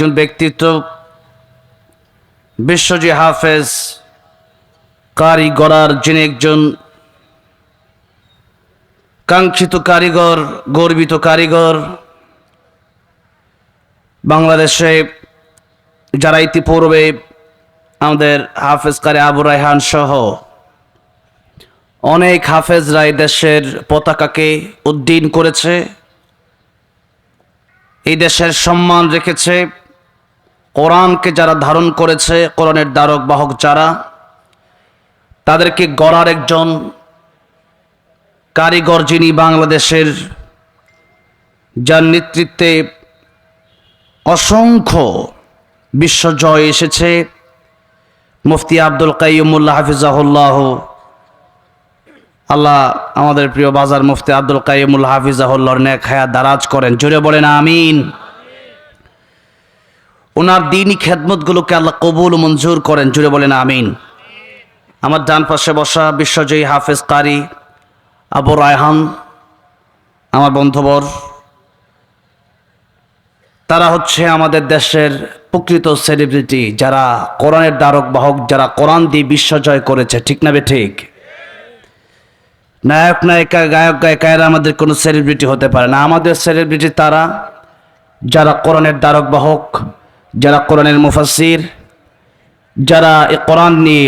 একজন ব্যক্তিত্ব, বিশ্বজি হাফেজ কারি গড়ার যিনি একজন কাঙ্ক্ষিত কারিগর, গর্বিত কারিগর, বাংলাদেশে যারা ইতিপূর্বে আমাদের হাফেজ কারি আবু রায়হান সহ অনেক হাফেজরা দেশের পতাকাকে উড্ডীন করেছে, এই দেশের সম্মান রেখেছে কোরআনকে যারা ধারণ করেছে, কোরআনের দ্বারক বাহক যারা, তাদেরকে গড়ার একজন কারিগর যিনি বাংলাদেশের, যার নেতৃত্বে অসংখ্য বিশ্বজয় এসেছে, মুফতি আব্দুল কাইমুল্লাহ হাফিজাহুল্লাহ। আল্লাহ আমাদের প্রিয় বাজার মুফতি আব্দুল কাইমুল্লাহ হাফিজাহুল্লাহর নেক হায়াত দারাজ করেন। জুড়ে বলেন আমিন। ওনার দিনই খেদমতগুলোকে আল্লাহ কবুল মঞ্জুর করেন। জুড়ে বলেন আমিন। আমার ডান পাশে বসা বিশ্বজয়ী হাফেজ কারি আবু রায়হান, আমার বন্ধুবর। তারা হচ্ছে আমাদের দেশের প্রকৃত সেলিব্রিটি যারা কোরআনের দ্বারক বাহক, যারা কোরআন দিয়ে বিশ্বজয় করেছে। ঠিক না বে ঠিক? নায়ক, নায়িকা, গায়ক গায়িকারা আমাদের কোনো সেলিব্রিটি হতে পারে না। আমাদের সেলিব্রিটি তারা, যারা কোরআনের দ্বারক বাহক যারা কোরআনের মুফাসির যারা এ কোরআন নিয়ে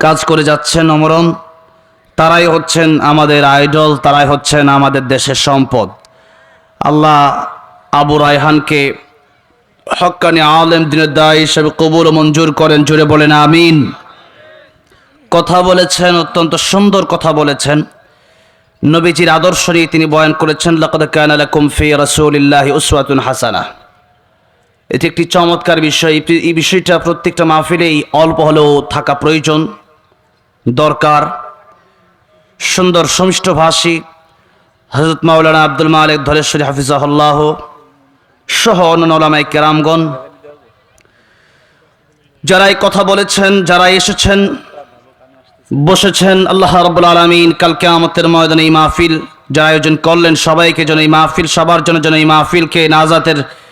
কাজ করে যাচ্ছেন অমরণ তারাই হচ্ছেন আমাদের আইডল, তারাই হচ্ছেন আমাদের দেশের সম্পদ। আল্লাহ আবু রায়হানকে হক্কানি আলেম দিনের দায় হিসেবে কবুল মঞ্জুর করেন জুড়ে বলেন আমিন। কথা বলেছেন, অত্যন্ত সুন্দর কথা বলেছেন। নবীজির আদর্শ নিয়ে তিনি বয়ান করেছেন, লাকাদ কানা লাকুম ফি রাসূলিল্লাহি উসওয়াতুন হাসানা। এটি একটি চমৎকার বিষয়। এই- বিষয়টা প্রত্যেকটা মাহফিলেই অল্প হলেও থাকা প্রয়োজন। দরকার সুন্দর সমিষ্ট ভাষী হজরত মাওলানা আব্দুল মালিক ধরেশ্বরী হাফিজাহুল্লাহ সহ ওলামাই কেরামগণ। যারা এই কথা বলেছেন, যারা এসেছেন, বসেছেন, আল্লাহ রব্বুল আলমিন কালকে আমাদের ময়দানে এই মাহফিল যারা আয়োজন করলেন, সবাইকে যেন এই মাহফিল, সবার জন্য যেন এই মাহফিলকে নাজাতের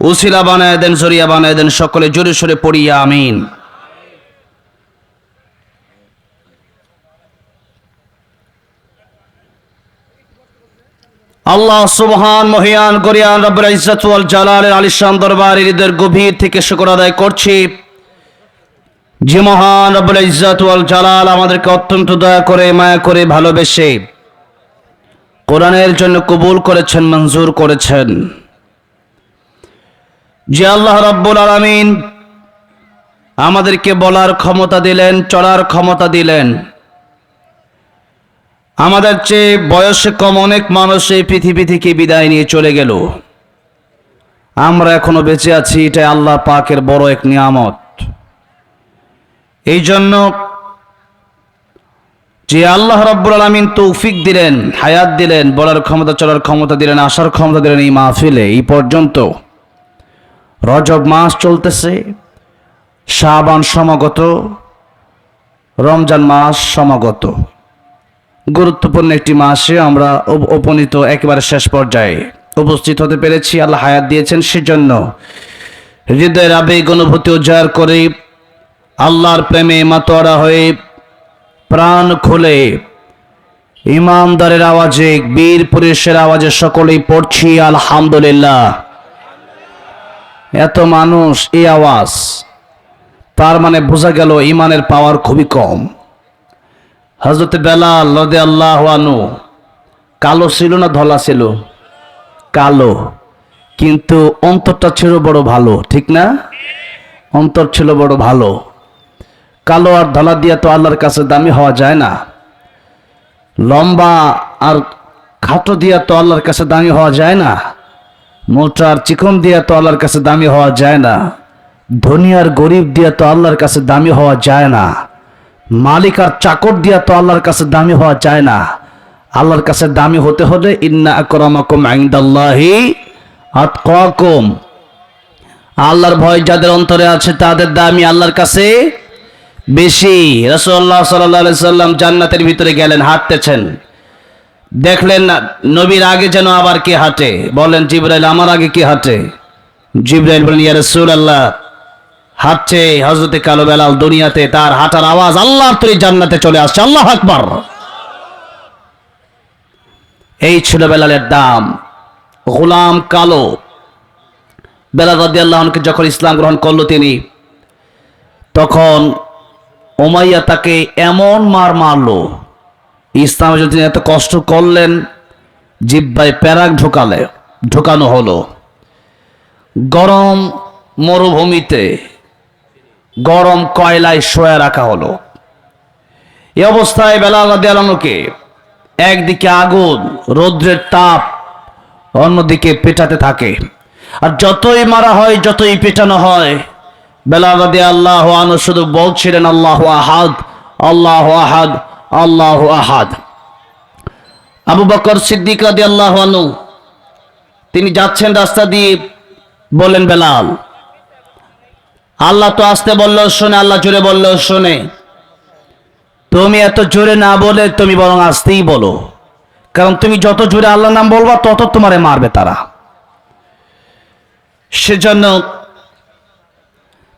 উসিলা বানায় দেন, জরিয়া বানায় দেন, সকলে জোরে সোরে পড়িয়া, আমিন। আল্লাহ সুবহান, মহিয়ান, গরিয়ান, রব্বুল ইজ্জত ওয়াল জালালের আলিশান দরবারে হৃদয়ের গভীর থেকে শুকর আদায় করছি। যে মহান, রব্বুল ইজ্জত ওয়াল জালাল আমাদেরকে অত্যন্ত দয়া করে, মায়া করে ভালোবেসে কোরআনের জন্য কবুল করেছেন, মঞ্জুর করেছেন। যে আল্লাহ রব্বুল আলামিন আমাদেরকে বলার ক্ষমতা দিলেন, চলার ক্ষমতা দিলেন। আমাদের চেয়ে বয়সে কম অনেক মানুষ এই পৃথিবী থেকে বিদায় নিয়ে চলে গেল। আমরা এখনও বেঁচে আছি এটা আল্লাহ পাকের বড় এক নিয়ামত। এই জন্য যে আল্লাহ রব্বুল আলমিন তৌফিক দিলেন, হায়াত দিলেন, বলার ক্ষমতা, চলার ক্ষমতা দিলেন, আসার ক্ষমতা দিলেন এই মাহফিলে, এই পর্যন্ত। রজব মাস চলতেছে। শাবান সমাগত, রমজান মাস সমাগত। গুরুত্বপূর্ণ একটি মাসে আমরা উপনীত একেবারে শেষ পর্যায়ে উপস্থিত হতে পেরেছি। আল্লাহ হায়াত দিয়েছেন সেজন্য। হৃদয়ের আবেগ অনুভূতি উজাড় করে আল্লাহর প্রেমে মাতোয়ারা হয়ে প্রাণ খুলে ইমানদারের আওয়াজে বীর পুরুষের আওয়াজে সকলেই পড়ছি, আলহামদুলিল্লাহ। এত মানুষ এই আওয়াজ, তার মানে বোঝা গেল ইমানের পাওয়ার খুবই কম। হজরত বেলাল লদে আল্লাহ আনু কালো ছিল না ধলা ছিল? কালো। কিন্তু অন্তরটা ছিল বড় ভালো, ঠিক না? অন্তর ছিল বড় ভালো। কালো আর ধলা দিয়া তো আল্লাহর কাছে দামি হওয়া যায় না। লম্বা আর খাটো দিয়া তো আল্লাহর কাছে দামি হওয়া যায় না। মোটা আর চিকন দিয়া তো আল্লাহর কাছে দামি হওয়া যায় না। ধনী আর গরিব দিয়া তো আল্লাহর কাছে দামি হওয়া যায় না। মালিক আর চাকর দিয়া তো আল্লাহর কাছে দামি হওয়া যায় না। আল্লাহর কাছে দামি হতে হলে, ইন্না আকরামাকুম ইনদাল্লাহি আতকাকুম। আল্লাহর ভয় যাদের অন্তরে আছে, তাদের দামি আল্লাহর কাছে বেশি। রাসূলুল্লাহ সাল্লাল্লাহু আলাইহি সাল্লাম জান্নাতের ভিতরে গেলেন, হাঁটতেছেন। দেখলেন না, নবীর আগে যেন আবার কে হাঁটে? বলেন জিবরাইল, আমার আগে কে হাঁটে? জিব্রাইল বলেন ইয়া রাসূলুল্লাহ, হাঁটছে হযরতে কালো বেলাল দুনিয়াতে, তার হাঁটার আওয়াজ আল্লাহর তৈরি জান্নাতে চলে আসছে, আল্লাহ আকবার। এই ছিল বেলালের দাম, গোলাম কালো বেলাল রাদিয়াল্লাহু আনহু যখন ইসলাম গ্রহণ করল তিনি, তখন ওমাইয়া তাকে এমন মার মারলো ইসলামের জন্য তিনি এত কষ্ট করলেন, জিব্বায় প্যারাক ঢোকালে, ঢোকানো হলো। গরম মরুভূমিতে গরম কয়লায় শোয়া রাখা হলো। এই অবস্থায় বেলা আলাদাকে একদিকে আগুন, রৌদ্রের তাপ, অন্যদিকে পেটাতে থাকে। আর যতই মারা হয়, যতই পেটানো হয় বেলাবাদী আল্লাহ আনু শুধু বলছিলেন, আল্লাহ আহাদ আল্লাহ আহাদ। আল্লাহ আহাদ। আবু বকর সিদ্দিক আল্লাহ আনু তিনি যাচ্ছেন রাস্তা দিয়ে বলেন বেলাল, আল্লাহ তো আসতে বললেও শোনে, আল্লাহ জোরে বললেও শোনে, তুমি এত জোরে না বলে তুমি বরং আসতেই বলো। কারণ তুমি যত জোরে আল্লাহ নাম বলবা, তত তোমারে মারবে তারা। সেজন্য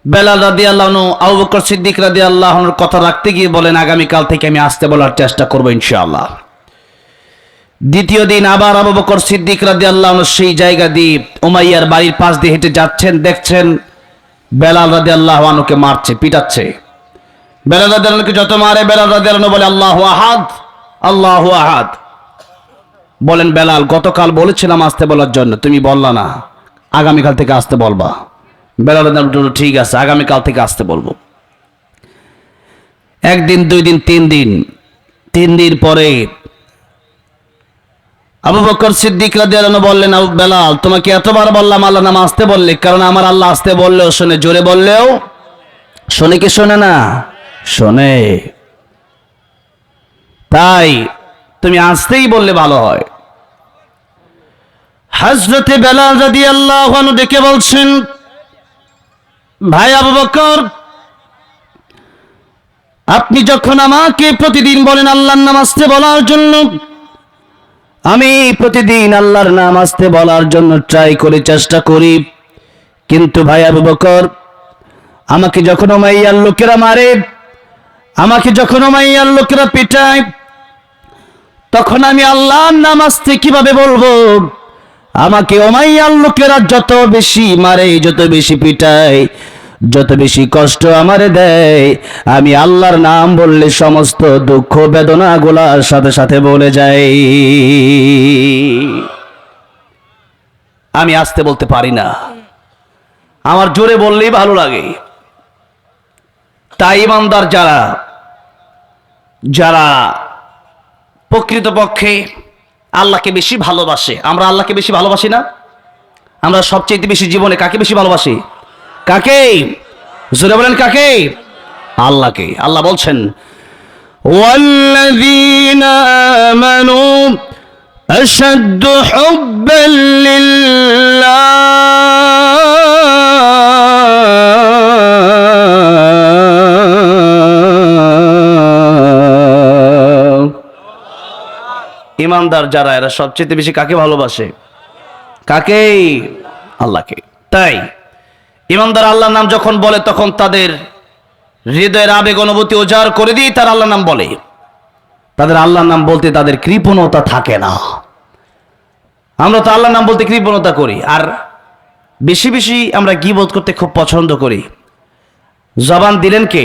বেলাল রাদি আল্লাহ আবু বকর সিদ্দিক রাদি আল্লাহর কথা রাখতে গিয়ে বলেন, আগামীকাল থেকে আমি আসতে বলার চেষ্টা করব ইনশাআল্লাহ। দ্বিতীয় দিন আবার আবু বকর সিদ্দিক রাদি আল্লাহ সেই জায়গা দিয়ে উমাইয়ার বাড়ির পাশ দিয়ে হেঁটে যাচ্ছেন, দেখছেন বেলাল রাদি আল্লাহ আনুকে মারছে, পিটাচ্ছে। বেলাল রাদি আল্লাহকে যত মারে, বেলাল রাদি আল্লাহ বলে, আল্লাহ আহাদ আল্লাহ আহাদ। বলেন, বেলাল, গতকাল বলেছিলাম আসতে বলার জন্য, তুমি বললা না। আগামীকাল থেকে আসতে বলবা। বেলাল রাদি আল্লাহ ঠিক আছে, আগামীকাল থেকে আসতে বলব। একদিন, দুই দিন, তিন দিন তিন দিন পরে আবু বকর সিদ্দিক রাদিয়াল্লাহু বললেন, আবু বেলাল, তোমাকে এতবার বললাম আল্লাহ নাম আসতে বললে, কারণ আমার আল্লাহ আসতে বললেও শোনে, জোরে বললেও শোনে কি শোনে না? শোনে। তাই তুমি আসতেই বললে ভালো হয়। হজরতে বেলাল রাদিয়াল্লাহু আনহু ডেকে বলছেন ভাই আবু বকর, আপনি যখন আমাকে প্রতিদিন বলেন আল্লাহর নাম আসতে বলার জন্য, আমি প্রতিদিন আল্লাহর নাম আসতে বলার জন্য ট্রাই করে চেষ্টা করি। কিন্তু ভাই আবু বকর, আমাকে যখন মাইয়ার লোকেরা মারে, আমাকে যখন মাইয়ার লোকেরা পিটায়, তখন আমি আল্লাহর নাম আসতে কীভাবে বলব? আমাকে ওমাইয়ার লোকেরা যত বেশি মারে, যত বেশি পিটায়, যত বেশি কষ্ট আমারে দেয়, আমি আল্লাহর নাম বললে সমস্ত দুঃখ বেদনা গুলার সাথে সাথে বলে যাই আমি আসতে বলতে পারি না। আমার জোরে বললেই ভালো লাগে। তাই ইমানদার যারা যারা প্রকৃতপক্ষে আল্লাহকে বেশি ভালোবাসে আমরা আল্লাহকে বেশি ভালোবাসি না আমরা সবচেয়ে বেশি জীবনে কাকে বেশি ভালোবাসি কাকে জোরে বলেন কাকে আল্লাহকে আল্লাহ বলছেন والذين آمنوا أشد حبا لله ইমানদার যারা, এরা সবচেয়ে বেশি কাকে ভালোবাসে? কাকে আল্লাহকে। তাই ইমানদার আল্লাহর নাম যখন বলে, তখন তাদের হৃদয়ের আবেগ, অনুভূতি উজাড় করে দিয়ে তার আল্লাহর নাম বলে। তাদের আল্লাহর নাম বলতে তাদের কৃপণতা থাকে না। আমরা তো আল্লাহর নাম বলতে কৃপণতা করি, আর বেশি বেশি আমরা গিবোধ করতে খুব পছন্দ করি। জবান দিলেন কে?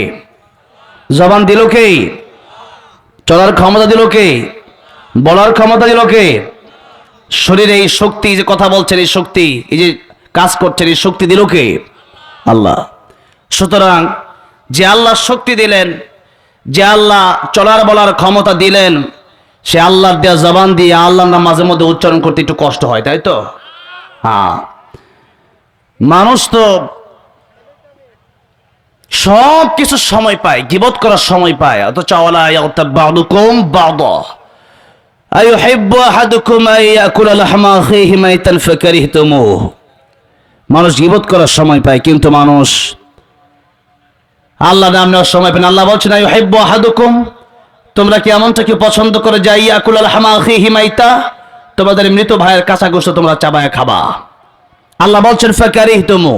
জবান দিল কে? চলার ক্ষমতা দিল কে? বলার ক্ষমতা দিল কে? শরীরে এই শক্তি যে কথা বলছেন এই শক্তি, এই যে কাজ করছেন এই শক্তি দিল কে? আল্লাহ। সুতরাং যে আল্লাহ শক্তি দিলেন, যে আল্লাহ চলার বলার ক্ষমতা দিলেন, সে আল্লাহর দেওয়া জবান দিয়ে আল্লাহর নাম মাঝে মধ্যে উচ্চারণ করতে একটু কষ্ট হয়, তাই তো? হ্যাঁ। মানুষ তো সব কিছু সময় পায়, গিবত করার সময় পায়, অথচ আওয়ালা ইয়াগতাবাদুকুম বাদা। আইহিব্বু আহাদুকুম আইয়াকুলা লাহমা আখিহি মাইতান ফাকারিহতুমুহ। মানুষ গিবত করার সময় পায়, কিন্তু মানুষ আল্লাহ নাম নেওয়ার সময় পেন আল্লাহ বলছেন আই হেব্ব হাদুকুম তোমরা কি এমনটাকে পছন্দ করে যাই আকুল আল হামাখি হিমাইতা তোমাদের মৃত ভাইয়ের কাঁচা গোষ্ঠ তোমরা চাবায় খাবা। আল্লাহ বলছেন ফেকারি তুমু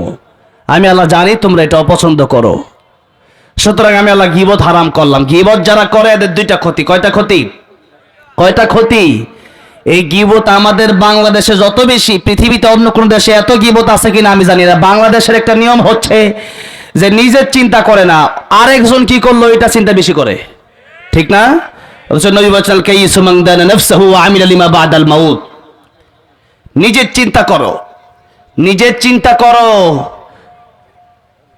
আমি আল্লাহ জানি তোমরা এটা অপছন্দ করো। সুতরাং আমি আল্লাহ গিবত হারাম করলাম। গিবত যারা করে, এদের দুইটা ক্ষতি। কয়টা ক্ষতি? কয়টা ক্ষতি? এই গিবত আমাদের বাংলাদেশে যত বেশি, পৃথিবীতে অন্য কোন দেশে এত গিবত আছে কিনা আমি জানি না। বাংলাদেশের একটা নিয়ম হচ্ছে যে নিজের চিন্তা করে না, আরেকজন কি করল এটা চিন্তা বেশি করে। ঠিক না? নিজের চিন্তা করো। নিজের চিন্তা করো।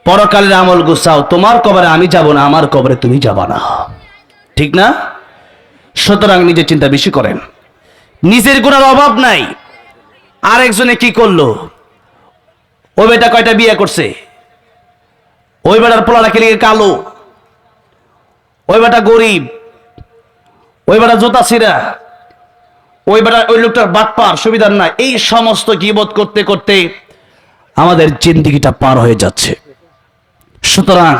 পরকালের আমল গুছাও। তোমার কবরে আমি যাব না, আমার কবরে তুমি যাবা না। ঠিক না? সুতরাং নিজের চিন্তা বেশি করেন। নিজের গুণার অভাব নাই। আরেকজনে কি করল? ওই বেটা কয়টা বিয়ে করছে? ওই বেটার পোলাটা খেলে কালো? ওই বেটা গরিব। ওই বেটা জোতা ছিঁড়া। ওই বেটা, ওই লোকটার বাটপার সুবিধার নাই। এই সমস্ত গিবত করতে করতে আমাদের জিন্দিগিটা পার হয়ে যাচ্ছে। সুতরাং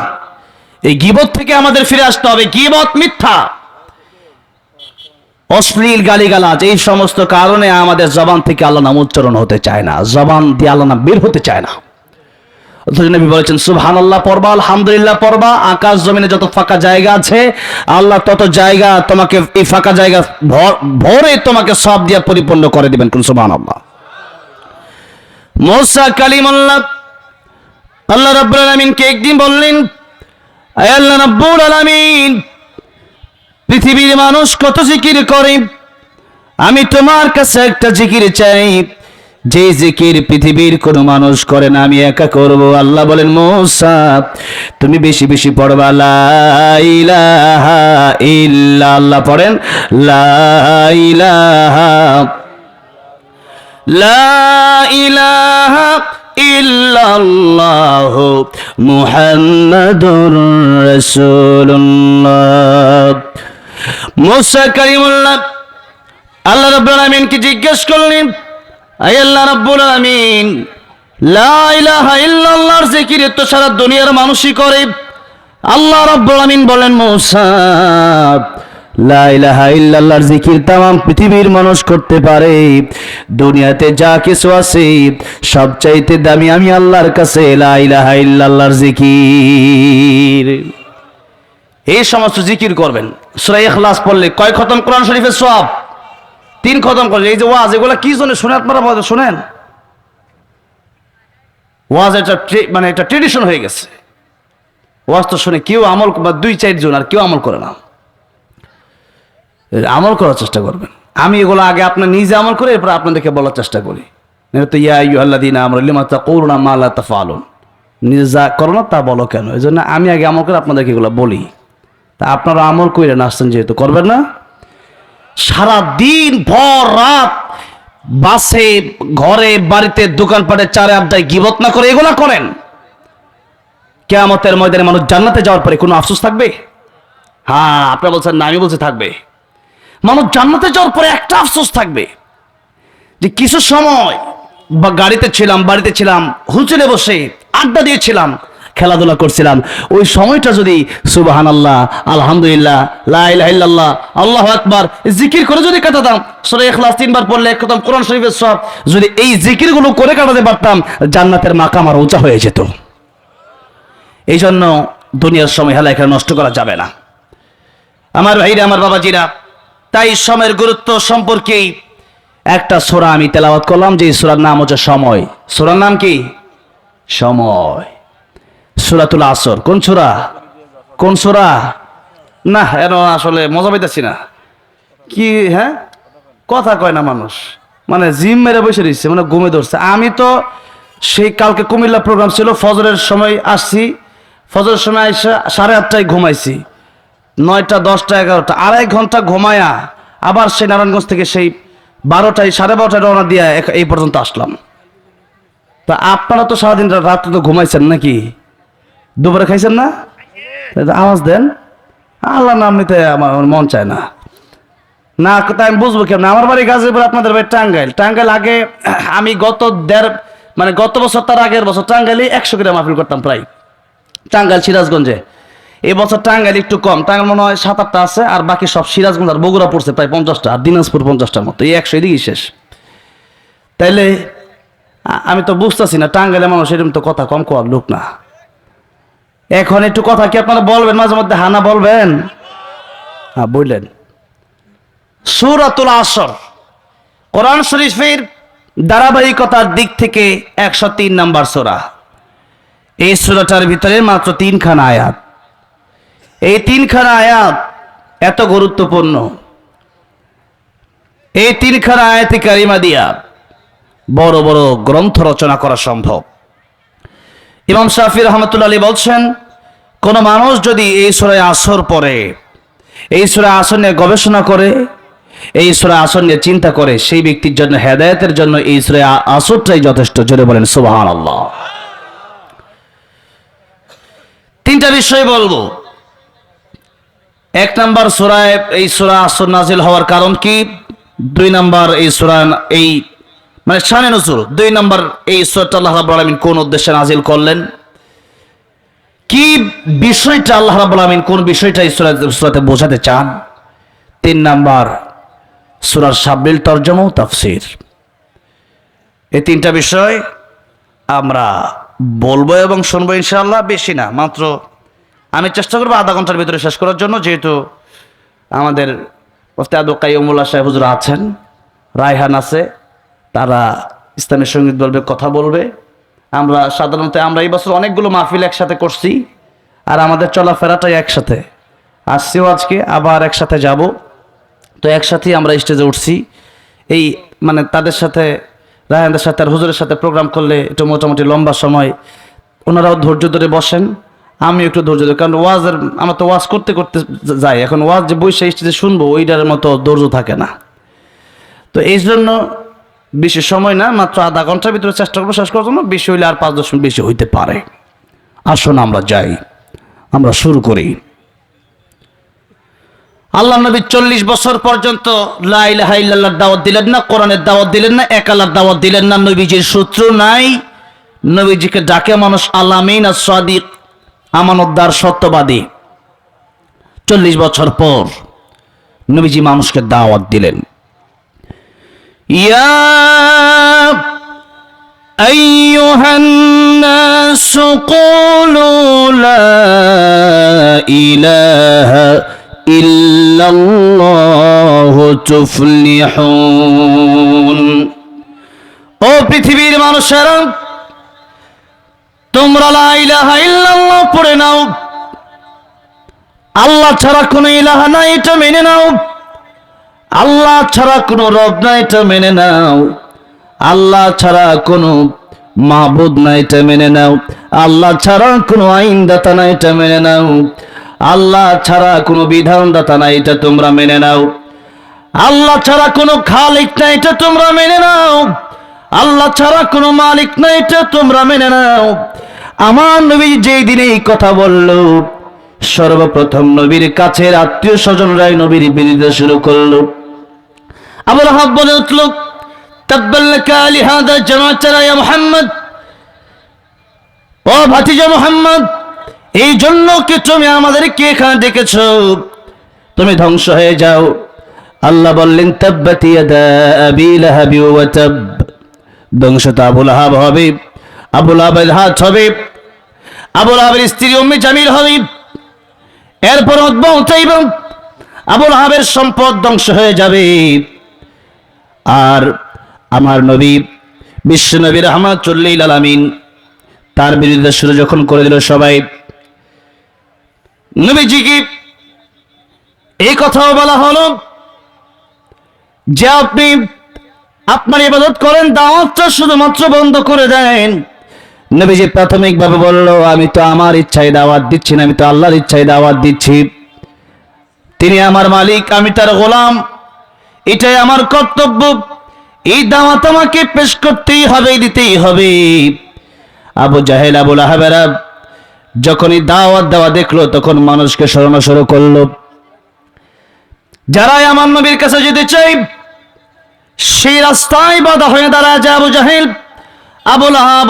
এই গিবত থেকে আমাদের ফিরে আসতে হবে। গিবত মিথ্যা। অশ্লীল গালিগালাজ, এই সমস্ত কারণে আমাদের জবান থেকে আল্লাহ নাম উচ্চারণ হতে চায় না। জবান দিয়ে আল্লাহ নাম বের হতে চায় না। নবী বলেছেন সুবহান আল্লাহ পড়বা, আলহামদুলিল্লাহ পড়বা, আকাশ জমিনে যত ফাঁকা জায়গা আছে, আল্লাহ তত জায়গা তোমাকে, এই ফাঁকা জায়গা ভর- তোমাকে সব দিয়ে পরিপূর্ণ করে দিবেন কোন সুবহান আল্লাহ মোসা কালিমুল্লাহ, আল্লাহ রাব্বুল আলামিনকে একদিন বললেন আল্লাহ রাব্বুল আলামিন পৃথিবীর মানুষ কত জিকির করে? আমি তোমার কাছে একটা জিকির চাই। যে জিকির পৃথিবীর কোন মানুষ করে না, আমি একা করব। আল্লাহ বলেন, মোসা, তুমি বেশি বেশি পড়বা। লা ইলাহা ইল্লা আল্লাহ পড়েন। লা ইলাহা লা ইলাহা ইল্লাল্লাহ মুহাম্মাদুর রাসূলুল্লাহ। মুসা কারিমুল্লাহ, আল্লাহ রাব্বুল আলামিনকে জিজ্ঞেস করলেন, আয় আল্লাহ রাব্বুল আলামিন, লা ইলাহা ইল্লাল্লাহর জিকির তো সারা দুনিয়ার মানুষই করে। আল্লাহ রাব্বুল আলামিন বলেন মুসা, লা ইলাহা ইল্লাল্লাহর জিকির তাম, পৃথিবীর মানুষ করতে পারে। দুনিয়াতে যা কিছু আছে, সবচাইতে দামি আমি আল্লাহর কাছে লা ইলাহা ইল্লাল্লাহর জিকির। এই সমস্ত জিকির করবেন। সূরা ইখলাস পড়লে কয় খতম? কোরআন শরীফের সব তিন খতম করলে। এই যে ওয়াজ, এগুলা কি জন্য শুনে আপনারা শুনেন। ওয়াজ এটা মানে একটা ট্রেডিশন হয়ে গেছে। ওয়াজ তো শুনে কেউ আমল বা দুই চারজন আর কেউ আমল করে না। আমল করার চেষ্টা করবেন। আমি এগুলো আগে আপনার নিজে আমল করে এরপর আপনাদেরকে বলার চেষ্টা করি। তো, ইয়া ইউ আল্লাহ দিন আমরা লিমা তা করুন মা তা ফালুন নিজে যা করো না তা বলো কেন? এই জন্য আমি আগে আমল করে আপনাদেরকে এগুলো বলি। তা আপনারা আমল না আসছেন যেহেতু, করবেন না? সারা দিন ভর রাত বাসে, ঘরে, বাড়িতে, দোকানপাটে চারে আড্ডায় গিবত না করে এগুলা করেন। কেয়ামতের ময়দানে মানুষ জান্নাতে যাওয়ার পরে কোনো আফসোস থাকবে? হ্যাঁ আপনারা বলছেন না, আমি বলছি থাকবে। মানুষ জান্নাতে যাওয়ার পরে একটা আফসোস থাকবে যে কিছু সময় বা গাড়িতে ছিলাম, বাড়িতে ছিলাম, হুলচেলে বসে আড্ডা দিয়েছিলাম খেলাধুলা করছিলাম। ওই সময়টা যদি সুবাহান আল্লাহ আলহামদুলিল্লাহ লাইল্লাহ আল্লাহ আকবার জিকির করে যদি কাটাতাম, সরে এখলাস তিনবার পড়লে একদম কোরআন শরীফের সব, যদি এই জিকিরগুলো করে কাটাতে পারতাম, জান্নাতের মাকাম আর উঁচা হয়ে যেত। এই জন্য দুনিয়ার সময় হেলা এখানে নষ্ট করা যাবে না। আমার ভাইরা, আমার বাবাজিরা, তাই সময়ের গুরুত্ব সম্পর্কেই একটা সোরা আমি তেলাওয়াত করলাম যে সোরার নাম হচ্ছে সময়। সোরার নাম কি? সময়। সুরাতুল আসর। কোন সুরা? কোন সুরা? না, এর আসলে মজা পাইতেছি না। কি হ্যাঁ? কথা কয় না মানুষ। মানে জিম মেরে বসে দিচ্ছে মানে ঘুমে ধরছে। আমি তো সেই কালকে কুমিল্লা প্রোগ্রাম ছিল, ফজরের সময় আসছি। ফজরের সময় এসে সাড়ে আটটায় ঘুমাইছি। নয়টা, দশটা, এগারোটা, আড়াই ঘণ্টা ঘুমায়া আবার সেই নারায়ণগঞ্জ থেকে সেই বারোটায়, সাড়ে বারোটায় রওনা দিয়ে এই পর্যন্ত আসলাম। তা আপনারা তো সারাদিন রাত্রে তো ঘুমাইছেন নাকি? দুপুরে খাইছেন না? আওয়াজ দেন। আল্লাহ নাম নিতে আমার মন চায় না। না তাই আমি বুঝব কেমন? আমার বাড়ি গাজীপুর, আপনাদের বাড়ি টাঙ্গাইল। টাঙ্গাইল আগে আমি গত দেড় মানে গত বছর, তার আগের বছর টাঙ্গাইলে একশো গ্রাম মাহফিল করতাম প্রায়। টাঙ্গাইল, সিরাজগঞ্জে। এই বছর টাঙ্গাইল একটু কম। টাঙ্গাইল মনে হয় সাত, আটটা আছে, আর বাকি সব সিরাজগঞ্জ আর বগুড়া পড়ছে প্রায় পঞ্চাশটা, আর দিনাজপুর পঞ্চাশটার মতো। এই একশো এদিকেই শেষ। তাইলে আমি তো বুঝতেছি না টাঙ্গাইলে মানুষ এরকম তো কথা কম কর লোক না। এখন একটু কথা কি আপনারা বলবেন? মাঝে মধ্যে হানা বলবেন? হ্যাঁ বললেন। সুরাতুল আসর কোরআন শরীফের ধারাবাহিকতার দিক থেকে একশো তিন নম্বর সোরা। এই সুরাটার ভিতরে মাত্র তিনখানা আয়াত। এই তিনখানা আয়াত এত গুরুত্বপূর্ণ। এই তিনখানা আয়াতি কারিমা দিয়া বড় বড় গ্রন্থ রচনা করা সম্ভব। ইমাম শাফি রহমতুল্লা আলী বলছেন, কোন মানুষ যদি এই সুরায় আসর পড়ে, এই সুরা আসর নিয়ে গবেষণা করে, এই সুরা আসর নিয়ে চিন্তা করে, সেই ব্যক্তির জন্য হেদায়তের জন্য এই সুরা আসরটাই যথেষ্ট। জোরে বলেন সুবাহান আল্লাহ তিনটা বিষয় বলব। এক নাম্বার সুরায় এই সুরা আসর নাজিল হওয়ার কারণ কি? দুই নাম্বার এই সুরা এই মানে শানে নজরুল দুই নাম্বার এই সুরাটা আল্লাহ রাব্বুল আলামিন কোন উদ্দেশ্যে নাজিল করলেন? কি বিষয়টা আল্লাহ রাব্বুল আলামিন কোন বিষয়টা সূরা বোঝাতে চান? তিন নাম্বার, সূরার শাব্বিল তরজমা তাফসীর। এই তিনটা বিষয় আমরা বলব এবং শুনব ইনশাআল্লাহ, বেশি না, মাত্র আমি চেষ্টা করব আধা ঘণ্টার ভিতরে শেষ করার জন্য, যেহেতু আমাদের মুফতি আদু সাহেব হুজুর আছেন, রায়হান আছে। তারা ইসলামী সংগীত বলবে, কথা বলবে। আমরা সাধারণত আমরা এই বছর অনেকগুলো মাহফিল একসাথে করছি আর আমাদের চলাফেরাটাই একসাথে। আসছিও আজকে, আবার একসাথে যাব। তো একসাথেই আমরা স্টেজে উঠছি। এই মানে তাদের সাথে রায়ানদের সাথে আর হুজুরের সাথে প্রোগ্রাম করলে একটু মোটামুটি লম্বা সময়। ওনারাও ধৈর্য ধরে বসেন আমি একটু ধৈর্য ধরে। কারণ ওয়াজের, আমরা তো ওয়াজ করতে করতে যাই। এখন ওয়াজ যে সেই স্টেজে শুনব, ওইটার মতো ধৈর্য থাকে না। তো এই জন্য বেশি সময় না, মাত্র আধা ঘণ্টার ভিতরে চেষ্টা করব শেষ করার জন্য, বেশি হইলে আর পাঁচ দশ মিনিট বেশি হইতে পারে। আসুন আমরা যাই, আমরা শুরু করি। আল্লাহ নবী চল্লিশ বছর পর্যন্ত লাইলাহাইল্লাহর দাওয়াত দিলেন না, কোরআনের দাওয়াত দিলেন না, এক আল্লাহর দাওয়াত দিলেন না, নবীজির সূত্র নাই। নবীজিকে ডাকে মানুষ আলামিন আর সাদিক, আমানতদার সত্যবাদী। চল্লিশ বছর পর নবীজি মানুষকে দাওয়াত দিলেন। ইয়া أيها الناس قولوا لا إله إلا الله تفلحون ও পৃথিবীর মানুষেরা তোমরা লা ইলাহা ইল্লাল্লাহ পড়ে নাও আল্লাহ ছাড়া কোনো ইলাহা নাই এটা মেনে নাও আল্লাহ ছাড়া কোনো রব নাই, এটা মেনে নাও। আল্লাহ ছাড়া কোনো মাহবুদ নাই, এটা মেনে নাও। আল্লাহ ছাড়া কোনো আইনদাতা নাই, এটা মেনে নাও। আল্লাহ ছাড়া কোনো বিধানদাতা নাই, এটা তোমরা মেনে নাও। আল্লাহ ছাড়া কোনো খালিক নাই, এটা তোমরা মেনে নাও। আল্লাহ ছাড়া কোনো মালিক নাই, এটা তোমরা মেনে নাও। আমার নবী যেই দিনে এই কথা বলল, সর্বপ্রথম নবীর কাছের আত্মীয় স্বজনরাই নবীর বিরুদ্ধে শুরু করল। আবুল হাব বলে উঠল এই জন্য কি তুমি ধ্বংস হয়ে যাও। আল্লাহ বললেন ধ্বংস তো আবুল আহাব হবে, আবুল আহাবের হাত হবে, আবুল আহাবের স্ত্রী উম্মে জামিল হবে। এরপর উদ্ভব আবুল আহাবের সম্পদ ধ্বংস হয়ে যাবে। আর আমার নবী বিশ্ব নবী রহমত চল্লিল আলামিন তার বিরুদ্ধে শুরু যখন করে দিল সবাই নবীজি কি এই কথাও বলা হলো যে আপনি আপনার ইবাদত করেন, দাওয়াতটা শুধুমাত্র বন্ধ করে দেন। নবীজি প্রাথমিকভাবে বলল, আমি তো আমার ইচ্ছায় দাওয়াত দিচ্ছি না, আমি তো আল্লাহর ইচ্ছায় দাওয়াত দিচ্ছি। তিনি আমার মালিক, আমি তার গোলাম। এটাই আমার কর্তব্য। এই দাওয়াত আমাকে পেশ করতেই হবে দিতেই হবে। আবু জাহেল আবুল আহাবেরা যখনই দাওয়াত দেওয়া দেখল, তখন মানুষকে স্মরণ শুরু করল। যারাই আমার নবীর কাছে যেতে চাই সেই রাস্তায় বাধা হয়ে দাঁড়ায় যায় আবু জাহেল আবুল আহাব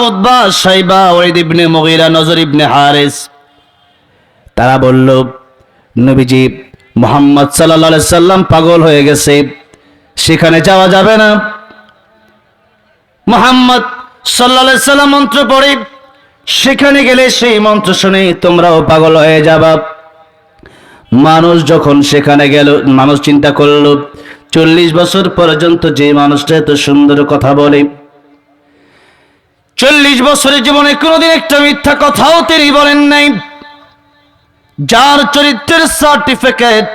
নজর ইবনে হারিস। তারা বলল, নবীজি, মোহাম্মদ সাল্লাহ সাল্লাম পাগল হয়ে গেছে। সেখানে যাওয়া যাবে না। মোহাম্মদ সাল্লা সাল্লাম মন্ত্র পড়ে, সেখানে গেলে সেই মন্ত্র শুনে তোমরাও পাগল হয়ে যাবা। মানুষ যখন সেখানে গেল, মানুষ চিন্তা করল, চল্লিশ বছর পর্যন্ত যে মানুষটা এত সুন্দর কথা বলে, চল্লিশ বছরের জীবনে কোনোদিন একটা মিথ্যা কথাও তিনি বলেন নাই। যার চরিত্রের সার্টিফিকেট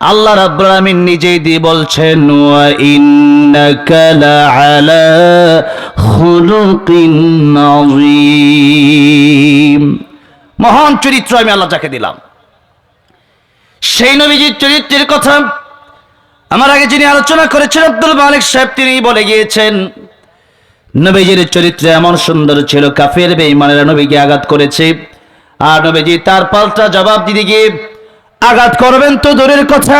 আল্লাহ রাব্বুল নিজেই দিয়ে বলছেন মহান চরিত্র আমি আল্লাহ যাকে দিলাম। সেই নবীজির চরিত্রের কথা আমার আগে যিনি আলোচনা করেছেন, আব্দুল মালিক সাহেব তিনি বলে গিয়েছেন, নবীজির চরিত্র এমন সুন্দর ছিল, কাফের বেঈমানেরা নবীকে আঘাত করেছে। আর নবীজি তার পাল্টা জবাব দিতে গিয়ে আঘাত করবেন তো দূরের কথা।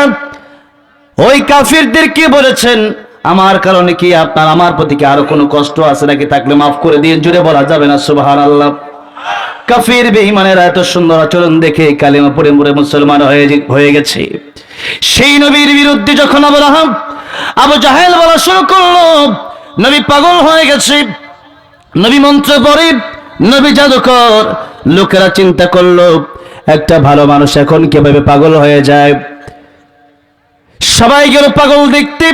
ওই কাফিরদের কি বলেছেন, আমার কারণে কি আপনার, আমার প্রতি কি আরও কোনো কষ্ট আছে নাকি? থাকলে মাফ করে দিয়ে জুড়ে বলা যাবে না সুবাহান আল্লাহ কাফির বেঈমানেরা এত সুন্দর আচরণ দেখে কালিমা পড়ে মরে মুসলমান হয়ে গেছে। সেই নবীর বিরুদ্ধে যখন আবরাহাম, আবু জাহেল বলা শুরু করল, নবী পাগল হয়ে গেছে। নবী মন্ত্র পড়ে নবী জাদুকর লোকেরা চিন্তা করল একটা ভালো মানুষ এখন কীভাবে পাগল হয়ে যায়? সবাই গেল পাগল দেখতে,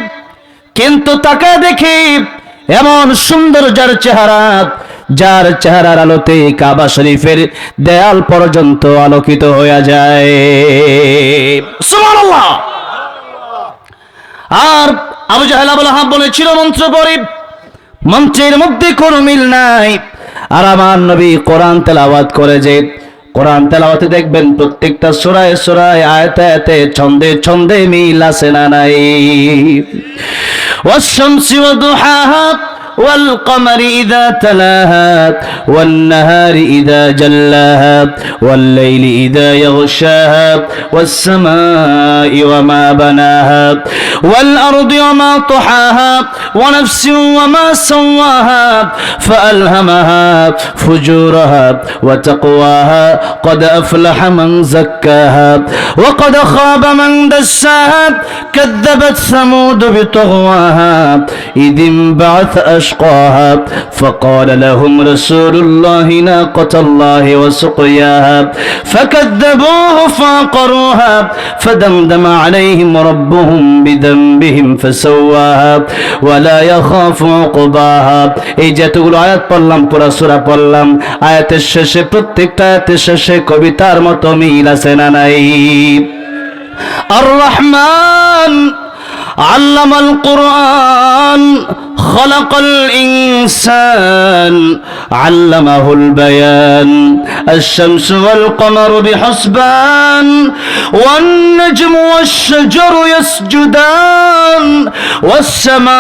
কিন্তু তাকে দেখি এমন সুন্দর যার চেহারা, যার চেহারার আলোতে কাবা শরীফের দেয়াল পর্যন্ত আলোকিত হয়ে যায়। আর আবু জাহেল আবুল আহাব বলেছিল মন্ত্র পড়ে, মন্ত্রের মধ্যে কোনো মিল নাই। আর আমার নবী কোরআন তেলাওয়াত করে যে কোরআন তেলাওয়াতে দেখবেন, প্রত্যেকটা সোরায় সোরায় আয়তে আয়তে ছন্দে ছন্দে মিল আছে না নাই? অশমসি দুহাত والقمر إذا تلاها والنهار إذا جلاها والليل إذا يغشاها والسماء وما بناها والأرض وما طحاها ونفس وما سواها فألهمها فجورها وتقواها قد أفلح من زكاها وقد خاب من دساها كذبت ثمود بطغواها إذ انبعث أشقاها فقال لهم رسول الله ناقة الله وسقياها فكذبوه فعقروها فدمدم عليهم ربهم بذنبهم فسواها ولا يخاف عقباها এই যতগুলো আয়াত পড়লাম পুরা সূরা পড়লাম আয়াতের শেষে প্রত্যেকটা আয়াতের শেষে কবিতার মতো মিল আছে না নাই আর রহমান علم القرآن خلق الإنسان علمه البيان. الشمس والقمر بحسبان والنجم والشجر يسجدان والسماء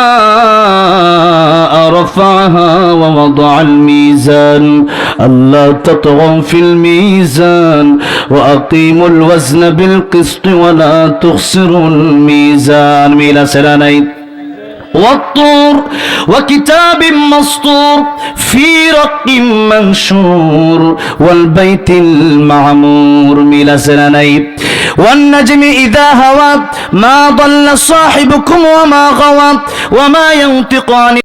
رفعها ووضع الميزان. ألا تطغوا في الميزان وأقيموا الوزن بالقسط ولا تخسروا الميزان. ميلا سلانين والطور وكتاب مسطور في رق منشور والبيت المعمور ميلا سنانيب والنجم إذا هوى ما ضل صاحبكم وما غوى وما ينطق عن